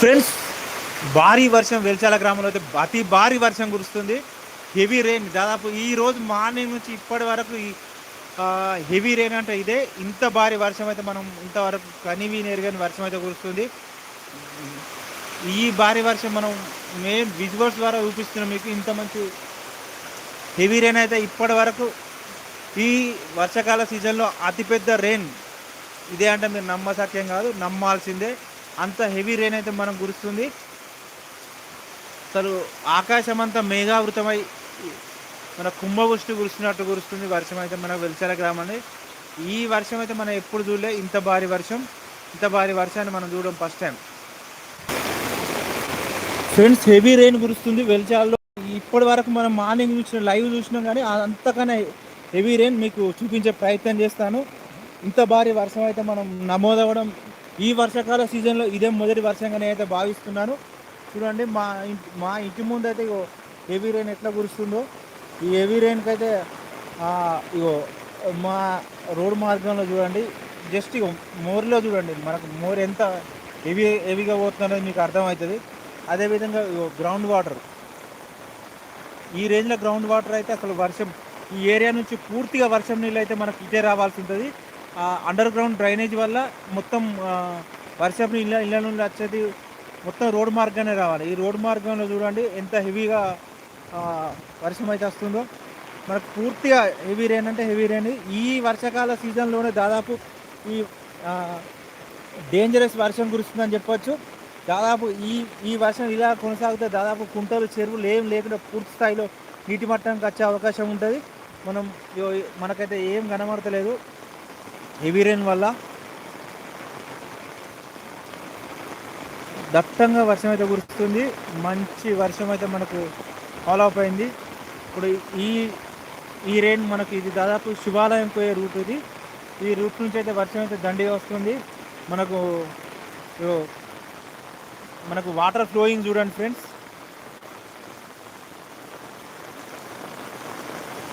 Friends భారీ వర్షం వెల్చాల గ్రామంలో అయితే అతి భారీ వర్షం కురుస్తుంది. హెవీ రెయిన్ దాదాపు ఈ రోజు మార్నింగ్ నుంచి ఇప్పటి వరకు ఈ హెవీ రెయిన్ అంటే ఇదే. ఇంత భారీ వర్షం అయితే మనం ఇంతవరకు కనివి నెరగని వర్షం అయితే కురుస్తుంది. ఈ భారీ వర్షం మనం మెయిన్ విజువల్స్ ద్వారా చూపిస్తున్నాం మీకు. ఇంత మంచి హెవీ రెయిన్ అయితే ఇప్పటి వరకు ఈ వర్షాకాల సీజన్లో అతిపెద్ద రెయిన్ ఇదే అంటే మీరు నమ్మసక్యం కాదు నమ్మాల్సిందే. అంత హెవీ రెయిన్ అయితే మనం కురుస్తుంది. అసలు ఆకాశం అంతా మేఘావృతమై మన కుంభవృష్టి కురుస్తున్నట్టు కురుస్తుంది. వర్షం అయితే మన వెలిచాల గ్రామాన్ని ఈ వర్షం అయితే మనం ఎప్పుడు చూడలే. ఇంత భారీ వర్షం ఇంత భారీ వర్షాన్ని మనం చూడడం first time friends heavy rain కురుస్తుంది వెలిచాలలో. ఇప్పటి వరకు మనం మార్నింగ్ చూసిన లైవ్ చూసినాం కానీ అంతకన్నా హెవీ రెయిన్ మీకు చూపించే ప్రయత్నం చేస్తాను. ఇంత భారీ వర్షం అయితే మనం నమోదవ్వడం ఈ వర్షాకాల సీజన్లో ఇదే మొదటి వర్షంగా అయితే భావిస్తున్నాను. చూడండి మా ఇంటి మా ఇంటి ముందు అయితే ఇగో హెవీ రెయిన్ ఎట్లా కురుస్తుందో. ఈ హెవీ రెయిన్కి అయితే ఇగో మా రోడ్ మార్గంలో చూడండి జస్ట్ ఇగో మోర్లో చూడండి మనకు మోర్ ఎంత హెవీ హెవీగా పోతుందనేది మీకు అర్థమవుతుంది. అదేవిధంగా గ్రౌండ్ వాటర్ ఈ రేంజ్లో గ్రౌండ్ వాటర్ అయితే అసలు వర్షం ఈ ఏరియా నుంచి పూర్తిగా వర్షం నీళ్ళు అయితే మనకు ఇటే రావాల్సి ఉంటుంది. అండర్ గ్రౌండ్ డ్రైనేజ్ వల్ల మొత్తం వర్షపు ఇళ్ళ ఇళ్ళ నుండి వచ్చేది మొత్తం రోడ్ మార్గానే రావాలి. ఈ రోడ్ మార్గంలో చూడండి ఎంత హెవీగా వర్షం అయితే వస్తుందో. మనకు పూర్తిగా హెవీ రెయిన్ అంటే హెవీ రెయిన్ ఈ వర్షాకాల సీజన్లోనే దాదాపు ఈ డేంజరస్ వర్షం కురుస్తుందని చెప్పొచ్చు. దాదాపు ఈ ఈ వర్షం ఇలా కొనసాగితే దాదాపు కుంటలు చెరువులు ఏం లేకుండా పూర్తి స్థాయిలో నీటి మట్టానికి వచ్చే అవకాశం ఉంటుంది. మనం మనకైతే ఏం కనబడతలేదు. హెవీ రెయిన్ వల్ల దట్టంగా వర్షం అయితే కురుస్తుంది. మంచి వర్షం అయితే మనకు ఫాలో అప్ అయింది. ఇప్పుడు ఈ ఈ రెయిన్ మనకి ఇది దాదాపు శివాలయం పోయే రూట్ ఇది. ఈ రూట్ నుంచి అయితే వర్షం అయితే దండిగా వస్తుంది. మనకు మనకు వాటర్ ఫ్లోయింగ్ చూడండి ఫ్రెండ్స్.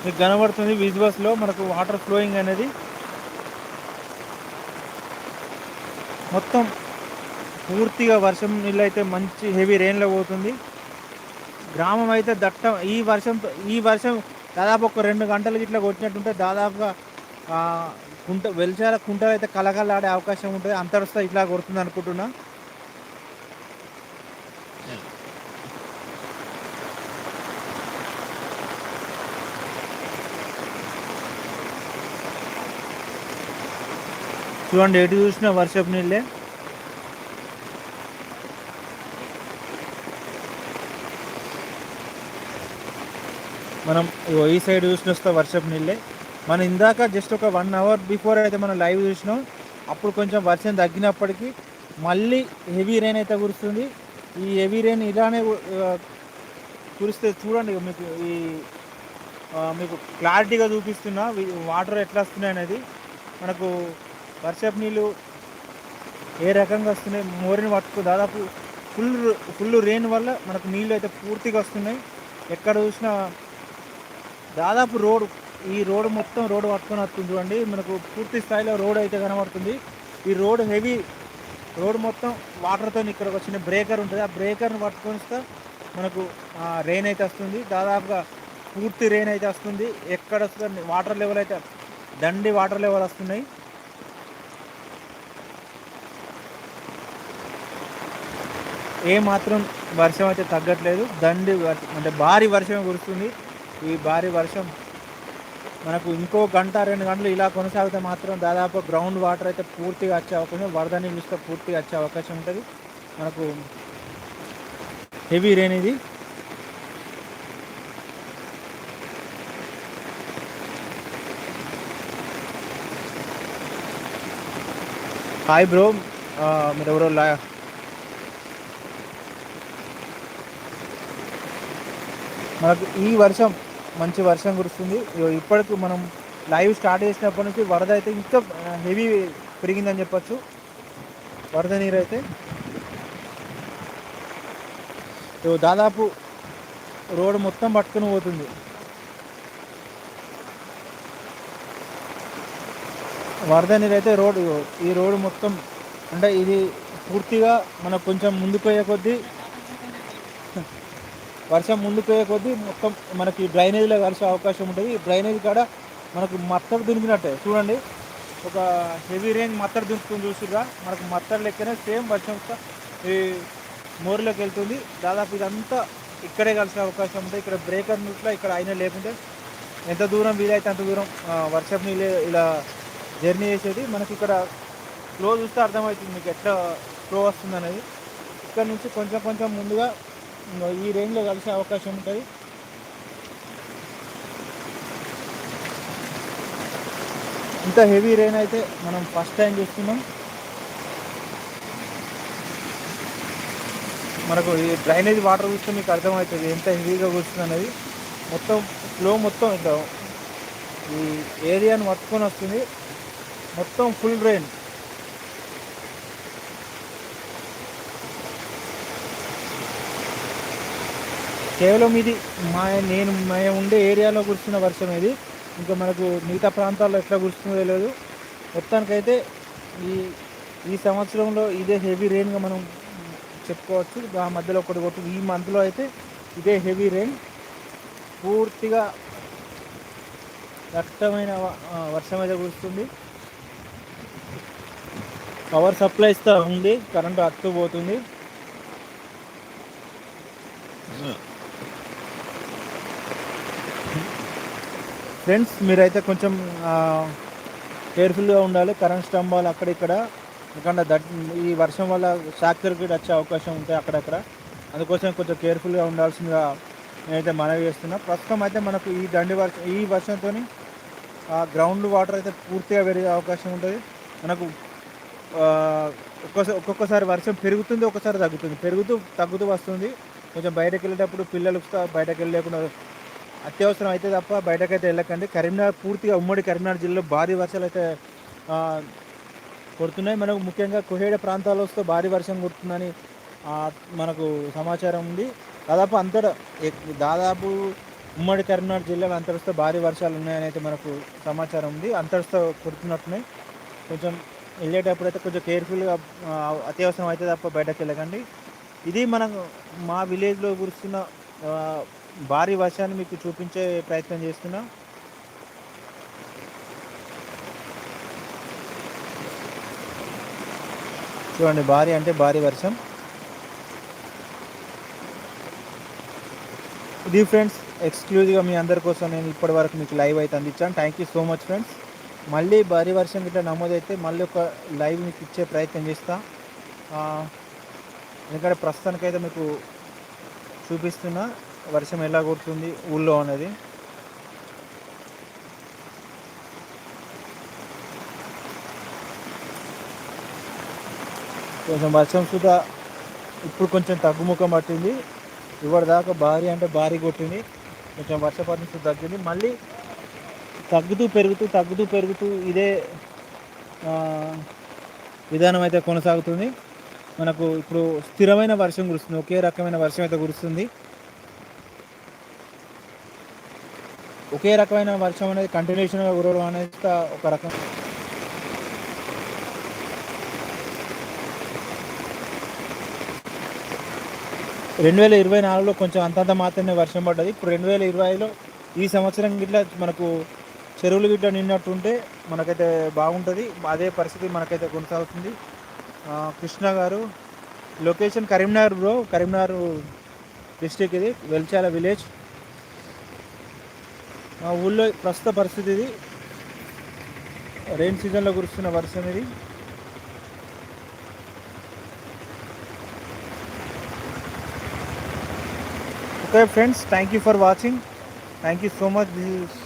మీకు కనబడుతుంది విజువల్స్లో మనకు వాటర్ ఫ్లోయింగ్ అనేది. మొత్తం పూర్తిగా వర్షం నీళ్ళు అయితే మంచి హెవీ రెయిన్లో పోతుంది. గ్రామం అయితే దట్టం. ఈ వర్షం ఈ వర్షం దాదాపు ఒక రెండు గంటలకి ఇట్లా కొట్టినట్టుంటే దాదాపుగా కుంట వెలిచాల కుంటలు అయితే కలగలాడే అవకాశం ఉంటుంది. అంతరస్తా ఇట్లా కొడుతుంది అనుకుంటున్నా. చూడండి ఎటు చూసినా వర్షపు నీళ్ళే. మనం ఈ సైడ్ చూసిన వస్తే వర్షపు నీళ్ళే. మనం ఇందాక జస్ట్ ఒక వన్ అవర్ బిఫోర్ అయితే మనం లైవ్ చూసినాం. అప్పుడు కొంచెం వర్షం తగ్గినప్పటికీ మళ్ళీ హెవీ రెయిన్ అయితే కురుస్తుంది. ఈ హెవీ రెయిన్ ఇలానే కురిస్తే చూడండి మీకు ఈ మీకు క్లారిటీగా చూపిస్తున్నా. వాటర్ ఎట్లా వస్తున్నాయి అనేది మనకు వర్షపు నీళ్ళు ఏ రకంగా వస్తున్నాయి? మోరిని పట్టుకు దాదాపు ఫుల్ ఫుల్ రెయిన్ వల్ల మనకు నీళ్ళు అయితే పూర్తిగా వస్తున్నాయి. ఎక్కడ చూసినా దాదాపు రోడ్ ఈ రోడ్ మొత్తం రోడ్ పట్టుకొని వస్తుంది చూడండి. మనకు పూర్తి స్థాయిలో రోడ్ అయితే కనబడుతుంది. ఈ రోడ్ హెవీ రోడ్ మొత్తం వాటర్తో ఇక్కడ ఒక చిన్న బ్రేకర్ ఉంటుంది. ఆ బ్రేకర్ని పట్టుకొని వస్తే మనకు రెయిన్ అయితే వస్తుంది. దాదాపుగా పూర్తి రెయిన్ అయితే వస్తుంది. ఎక్కడ వస్తుంది వాటర్ లెవెల్ అయితే దండి వాటర్ లెవెల్ వస్తున్నాయి. ఏ మాత్రం వర్షం అయితే తగ్గట్లేదు. దండి వర్షం అంటే భారీ వర్షం కురుస్తుంది. ఈ భారీ వర్షం మనకు ఇంకో గంట రెండు గంటలు ఇలా కొనసాగితే మాత్రం దాదాపు గ్రౌండ్ వాటర్ అయితే పూర్తిగా వచ్చే అవకాశం వరద నీళ్ళు ఇస్తే పూర్తిగా వచ్చే అవకాశం ఉంటుంది. మనకు హెవీ రెయిన్ ఇది. హాయ్ బ్రో మీరు ఎవరో మనకు ఈ వర్షం మంచి వర్షం కురుస్తుంది. ఇగో ఇప్పటికి మనం లైవ్ స్టార్ట్ చేసినప్పటి నుంచి వరద అయితే ఇంకా హెవీ పెరిగిందని చెప్పచ్చు. వరద నీరు అయితే. ఇగో దాదాపు రోడ్ మొత్తం పట్టుకుని పోతుంది. వరద నీరు అయితే రోడ్ ఈ రోడ్ మొత్తం అంటే ఇది పూర్తిగా మనకు కొంచెం ముందుకు పోయే కొద్దీ వర్షం ముందుకు పోయే కొద్దీ మొత్తం మనకి డ్రైనేజీలో కలిసే అవకాశం ఉంటుంది. డ్రైనేజ్ కాడ మనకు మత్తడు దునికినట్టే. చూడండి. ఒక హెవీ రేంజ్ మత్తడు దునుకుతుంది చూసిరా మనకు మత్తడు లెక్కనే సేమ్ వర్షం ఈ మోరిలోకి వెళ్తుంది. దాదాపు ఇదంతా ఇక్కడే కలిసే అవకాశం ఉంటుంది. ఇక్కడ బ్రేకర్ నూట్లో ఇక్కడ అయినా లేకుంటే ఎంత దూరం వీలైతే అంత దూరం వర్షం నీళ్ళు ఇలా జర్నీ చేసేది. మనకి ఇక్కడ ఫ్లో చూస్తే అర్థమవుతుంది మీకు ఎట్లా ఫ్లో వస్తుంది అనేది ఇక్కడ నుంచి కొంచెం కొంచెం ముందుగా ఈ రేంజ్లో కలిసే అవకాశం ఉంటుంది. ఇంత హెవీ రెయిన్ అయితే మనం ఫస్ట్ టైం చూస్తున్నాం. మనకు ఈ డ్రైనేజ్ వాటర్ చూస్తే మీకు అర్థమవుతుంది ఎంత హెవీగా కూర్చుంది అనేది. మొత్తం ఫ్లో మొత్తం ఇట్లా ఈ ఏరియాను పట్టుకొని వస్తుంది. మొత్తం ఫుల్ రెయిన్ కేవలం ఇది మా నేను మేము ఉండే ఏరియాలో కురుస్తున్న వర్షం ఇది. ఇంకా మనకు మిగతా ప్రాంతాల్లో ఎట్లా కురుస్తుందో తెలియదు మొత్తానికైతే ఈ ఈ సంవత్సరంలో ఇదే హెవీ రెయిన్గా మనం చెప్పుకోవచ్చు. ఆ మధ్యలో ఒకటి కొట్టు ఈ మంత్లో అయితే ఇదే హెవీ రెయిన్ పూర్తిగా దట్టమైన వర్షం అయితే కురుస్తుంది. పవర్ సప్లై ఇస్తా ఉంది. కరెంటు అత్తుపోతుంది ఫ్రెండ్స్ మీరైతే కొంచెం కేర్ఫుల్గా ఉండాలి. కరెంట్ స్తంభాలు అక్కడ ఇక్కడ. ఎందుకంటే దట్ ఈ వర్షం వల్ల షాక్ సర్క్యూట్ వచ్చే అవకాశం ఉంటాయి అక్కడక్కడ. అందుకోసం కొంచెం కేర్ఫుల్గా ఉండాల్సిందిగా నేనైతే మనవి చేస్తున్నా. ప్రస్తుతం అయితే మనకు ఈ దండి వర్షం ఈ వర్షంతో గ్రౌండ్ వాటర్ అయితే పూర్తిగా పెరిగే అవకాశం ఉంటుంది. మనకు ఒక్కోసారి ఒక్కొక్కసారి వర్షం పెరుగుతుంది ఒక్కసారి తగ్గుతుంది. పెరుగుతూ తగ్గుతూ వస్తుంది. కొంచెం బయటకు వెళ్ళేటప్పుడు పిల్లలు బయటకు వెళ్ళలేకుండా అత్యవసరం అయితే తప్ప బయటకైతే వెళ్ళకండి. కరీంనగర్ పూర్తిగా ఉమ్మడి కరీంనగర్ జిల్లాలో భారీ వర్షాలు అయితే కొడుతున్నాయి. మనకు ముఖ్యంగా కుహేడ ప్రాంతాల్లో వస్తే భారీ వర్షం కొడుతుందని మనకు సమాచారం ఉంది. దాదాపు అంతటా దాదాపు ఉమ్మడి కరీంనగర్ జిల్లాలో అంతరిస్తే భారీ వర్షాలు ఉన్నాయని అయితే మనకు సమాచారం ఉంది. అంతరిస్తో కొడుతున్నట్టున్నాయి. కొంచెం వెళ్ళేటప్పుడు అయితే కొంచెం కేర్ఫుల్గా అత్యవసరం అయితే తప్ప బయటకు వెళ్ళకండి. ఇది మనం మా విలేజ్లో కురుస్తున్న భారీ వర్షాన్ని మీకు చూపించే ప్రయత్నం చేస్తున్నా. చూడండి భారీ అంటే భారీ వర్షం. ఇది ఫ్రెండ్స్ ఎక్స్క్లూజివ్గా మీ అందరి కోసం నేను ఇప్పటి వరకు మీకు లైవ్ అయితే అందించాను. Thank you so much friends మళ్ళీ భారీ వర్షం గిట్లా నమోదైతే మళ్ళీ ఒక లైవ్ మీకు ఇచ్చే ప్రయత్నం చేస్తా. ఎందుకంటే ప్రస్తుతానికైతే మీకు చూపిస్తున్నా. వర్షం ఎలా కొడుతుంది ఊళ్ళో అనేది కొంచెం వర్షం సుధా ఇప్పుడు కొంచెం తగ్గుముఖం పట్టింది. ఇవాడు దాకా భారీ అంటే భారీ కొట్టింది. కొంచెం వర్షపాతం తగ్గింది. మళ్ళీ తగ్గుతూ పెరుగుతూ తగ్గుతూ పెరుగుతూ ఇదే విధానం అయితే కొనసాగుతుంది. మనకు ఇప్పుడు స్థిరమైన వర్షం కురుస్తుంది. ఒకే రకమైన వర్షం అయితే కురుస్తుంది. ఒకే రకమైన వర్షం అనేది కంటిన్యూషన్గా కురవడం అనేది ఒక రకం. రెండు వేల ఇరవై నాలుగులో కొంచెం అంతంత మాత్రమే వర్షం పడ్డది. ఇప్పుడు రెండు వేల ఇరవైలో ఈ సంవత్సరం గిట్లా మనకు చెరువులు గిట్ల నిన్నట్టుంటే మనకైతే బాగుంటుంది. అదే పరిస్థితి మనకైతే కొనసాగుతుంది. Krishna garu location Karimnagar bro. Karimnagar district ఇది వెల్చాల విలేజ్. మా ఊళ్ళో ప్రస్తుత పరిస్థితి ఇది. రెయిన్ సీజన్లో కురుస్తున్న వర్షం ఇది. Okay friends thank you for watching thank you so much this